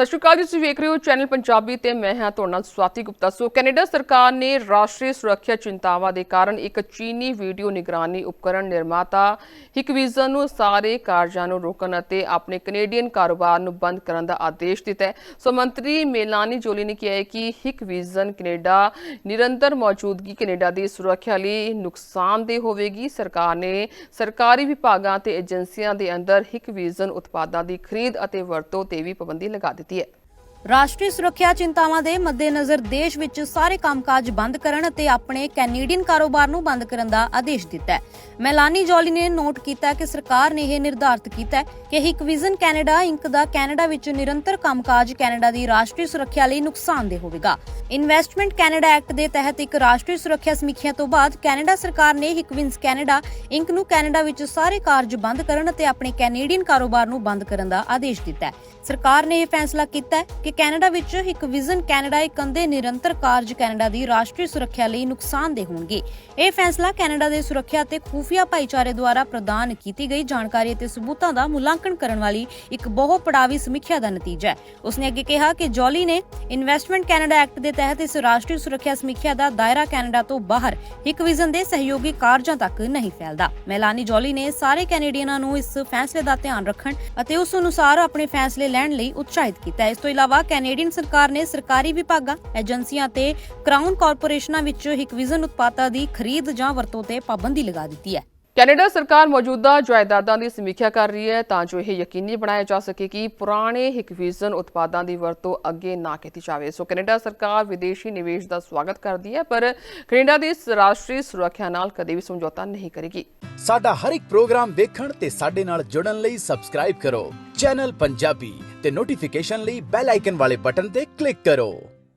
ਸਤਿ ਸ਼੍ਰੀ ਅਕਾਲ ਜੀ, ਤੁਸੀਂ ਵੇਖ ਰਹੇ ਹੋ ਚੈਨਲ ਪੰਜਾਬੀ ਤੇ ਮੈਂ ਹਾਂ ਤੁਹਾਡੇ ਨਾਲ ਸਵਾਤੀ ਗੁਪਤਾ। ਸੋ ਕੈਨੇਡਾ ਸਰਕਾਰ ਨੇ ਰਾਸ਼ਟਰੀ ਸੁਰੱਖਿਆ ਚਿੰਤਾਵਾਂ ਦੇ ਕਾਰਨ ਇੱਕ ਚੀਨੀ ਵੀਡੀਓ ਨਿਗਰਾਨੀ ਉਪਕਰਣ ਨਿਰਮਾਤਾ ਹਿਕਵਿਜ਼ਨ ਨੂੰ ਸਾਰੇ ਕਾਰਜਾਂ ਨੂੰ ਰੋਕਣ ਅਤੇ ਆਪਣੇ ਕੈਨੇਡੀਅਨ ਕਾਰੋਬਾਰ ਨੂੰ ਬੰਦ ਕਰਨ ਦਾ ਆਦੇਸ਼ ਦਿੱਤਾ ਹੈ। ਸੋ ਮੰਤਰੀ ਮੇਲਾਨੀ ਜੋਲੀ ਨੇ ਕਿਹਾ ਹੈ ਕਿ ਹਿਕਵਿਜ਼ਨ ਕੈਨੇਡਾ ਨਿਰੰਤਰ ਮੌਜੂਦਗੀ ਕੈਨੇਡਾ ਦੀ ਸੁਰੱਖਿਆ ਲਈ ਨੁਕਸਾਨਦੇਹ ਹੋਵੇਗੀ। ਸਰਕਾਰ ਨੇ ਸਰਕਾਰੀ ਵਿਭਾਗਾਂ ਤੇ ਏਜੰਸੀਆਂ ਦੇ ਅੰਦਰ ਹਿਕਵਿਜ਼ਨ ਉਤਪਾਦਾਂ ਦੀ ਖਰੀਦ ਅਤੇ ਵਰਤੋਂ ਤੇ ਵੀ ਪਾਬੰਦੀ ਲਗਾ ਦਿੱਤੀ। ਹੈ ਰਾਸ਼ਟਰੀ ਸੁਰੱਖਿਆ ਚਿੰਤਾਵਾਂ ਦੇ ਮੱਦੇਨਜ਼ਰ ਦੇਸ਼ ਵਿੱਚ ਸਾਰੇ ਕੰਮਕਾਜ ਬੰਦ ਕਰਨ ਅਤੇ ਆਪਣੇ ਕੈਨੇਡੀਅਨ ਕਾਰੋਬਾਰ ਨੂੰ ਬੰਦ ਕਰਨ ਦਾ ਆਦੇਸ਼ ਦਿੱਤਾ ਹੈ। ਮੈਲਾਨੀ ਜੋਲੀ ਨੇ ਨੋਟ ਕੀਤਾ ਕਿ ਸਰਕਾਰ ਨੇ ਇਹ ਨਿਰਧਾਰਤ ਕੀਤਾ ਹੈ ਕਿ ਹਿਕਵਿਜ਼ਨ ਕੈਨੇਡਾ, ਇੰਕ ਦਾ ਕੈਨੇਡਾ ਵਿੱਚ ਨਿਰੰਤਰ ਕੰਮਕਾਜ ਕੈਨੇਡਾ ਦੀ ਰਾਸ਼ਟਰੀ ਸੁਰੱਖਿਆ ਲਈ ਨੁਕਸਾਨਦੇਹ ਹੋਵੇਗਾ। ਇਨਵੈਸਟਮੈਂਟ ਕੈਨੇਡਾ ਐਕਟ ਦੇ ਤਹਿਤ ਇੱਕ ਰਾਸ਼ਟਰੀ ਸੁਰੱਖਿਆ ਸਮੀਖਿਆ ਤੋਂ ਬਾਅਦ ਕੈਨੇਡਾ ਸਰਕਾਰ ਨੇ ਹਿਕਵਿੰਸ ਕੈਨੇਡਾ, ਇੰਕ ਨੂੰ ਕੈਨੇਡਾ ਵਿੱਚ ਸਾਰੇ ਕਾਰਜ ਬੰਦ ਕਰਨ ਅਤੇ ਆਪਣੇ ਕੈਨੇਡੀਅਨ ਕਾਰੋਬਾਰ ਨੂੰ ਬੰਦ ਕਰਨ ਦਾ ਆਦੇਸ਼ ਦਿੱਤਾ ਹੈ। ਸਰਕਾਰ ਨੇ ਇਹ ਫੈਸਲਾ ਕੀਤਾ ਹੈ ਕਿ ਕੈਨੇਡਾ ਵਿੱਚ ਇੱਕ ਵਿਜ਼ਨ ਕੈਨੇਡਾ, ਇੱਕ ਅੰਦੇ ਨਿਰੰਤਰ ਕਾਰਜ ਕੈਨੇਡਾ ਦੀ ਰਾਸ਼ਟਰੀ ਸੁਰੱਖਿਆ ਲਈ ਨੁਕਸਾਨਦੇਹ ਹੋਣਗੇ। ਇਹ ਫੈਸਲਾ ਕੈਨੇਡਾ ਦੇ ਸੁਰੱਖਿਆ ਤੇ ਖੂਫੀਆ ਭਾਈਚਾਰੇ ਦੁਆਰਾ ਪ੍ਰਦਾਨ ਕੀਤੀ ਗਈ ਜਾਣਕਾਰੀ ਅਤੇ ਸਬੂਤਾਂ ਦਾ ਮੁਲਾਂਕਣ ਕਰਨ ਵਾਲੀ ਇੱਕ ਬਹੁ ਪੜਾਵੀ ਸਮੀਖਿਆ ਦਾ ਨਤੀਜਾ ਹੈ। ਉਸਨੇ ਅੱਗੇ ਕਿਹਾ ਕਿ ਜੋਲੀ ਨੇ ਇਨਵੈਸਟਮੈਂਟ ਕੈਨੇਡਾ ਐਕਟ ਦੇ ਤਹਿਤ ਇਸ ਰਾਸ਼ਟਰੀ ਸੁਰੱਖਿਆ ਸਮੀਖਿਆ ਦਾ ਦਾਇਰਾ ਕੈਨੇਡਾ ਤੋਂ ਬਾਹਰ ਇੱਕ ਵਿਜ਼ਨ ਦੇ ਸਹਿਯੋਗੀ ਕਾਰਜਾਂ ਤੱਕ ਨਹੀਂ ਫੈਲਦਾ। ਮੈਲਾਨੀ ਜੋਲੀ ਨੇ ਸਾਰੇ ਕੈਨੇਡੀਅਨਾਂ ਨੂੰ ਇਸ ਫੈਸਲੇ ਦਾ ਧਿਆਨ ਰੱਖਣ ਅਤੇ ਉਸ ਅਨੁਸਾਰ ਆਪਣੇ ਫੈਸਲੇ ਲੈਣ ਲਈ ਉਤਸ਼ਾਹਿਤ ਕੀਤਾ ਇਸ ਤੋਂ ਇਲਾਵਾ ਕੈਨੇਡੀਅਨ ਸਰਕਾਰ ਨੇ ਸਰਕਾਰੀ ਵਿਭਾਗਾਂ, ਏਜੰਸੀਆਂ ਤੇ ਕਰਾਊਨ ਕਾਰਪੋਰੇਸ਼ਨਾਂ ਵਿੱਚ ਹਿਕਵਿਜ਼ਨ ਉਤਪਾਦਾਂ ਦੀ ਖਰੀਦ ਜਾਂ ਵਰਤੋਂ ਤੇ ਪਾਬੰਦੀ ਲਗਾ ਦਿੱਤੀ ਹੈ। ਕੈਨੇਡਾ ਸਰਕਾਰ ਮੌਜੂਦਾ ਜਾਇਦਾਦਾਂ ਦੀ ਸਮੀਖਿਆ ਕਰ ਰਹੀ ਹੈ, ਤਾਂ ਜੋ ਇਹ ਯਕੀਨੀ ਬਣਾਇਆ ਜਾ ਸਕੇ ਕਿ ਪੁਰਾਣੇ ਹਿਕਵਿਜ਼ਨ ਉਤਪਾਦਾਂ ਦੀ ਵਰਤੋਂ ਅੱਗੇ ਨਾ ਕੀਤੀ ਜਾਵੇ। ਸੋ ਕੈਨੇਡਾ ਸਰਕਾਰ ਵਿਦੇਸ਼ੀ ਨਿਵੇਸ਼ ਦਾ ਸਵਾਗਤ ਕਰਦੀ ਹੈ, ਪਰ ਕੈਨੇਡਾ ਦੀ ਰਾਸ਼ਟਰੀ ਸੁਰੱਖਿਆ ਨਾਲ ਕਦੇ ਵੀ ਸਮਝੌਤਾ ਨਹੀਂ ਕਰੇਗੀ। ਸਾਡਾ ਹਰ ਇੱਕ ਪ੍ਰੋਗਰਾਮ ਵੇਖਣ ਤੇ ਸਾਡੇ ਨਾਲ ਜੁੜਨ ਲਈ ਸਬਸਕ੍ਰਾਈਬ ਕਰੋ। ਚੈਨਲ ਪੰਜਾਬੀ ਤੇ ਨੋਟੀਫਿਕੇਸ਼ਨ ਲਈ ਬੈਲ ਆਈਕਨ ਵਾਲੇ ਬਟਨ ਤੇ ਕਲਿੱਕ ਕਰੋ।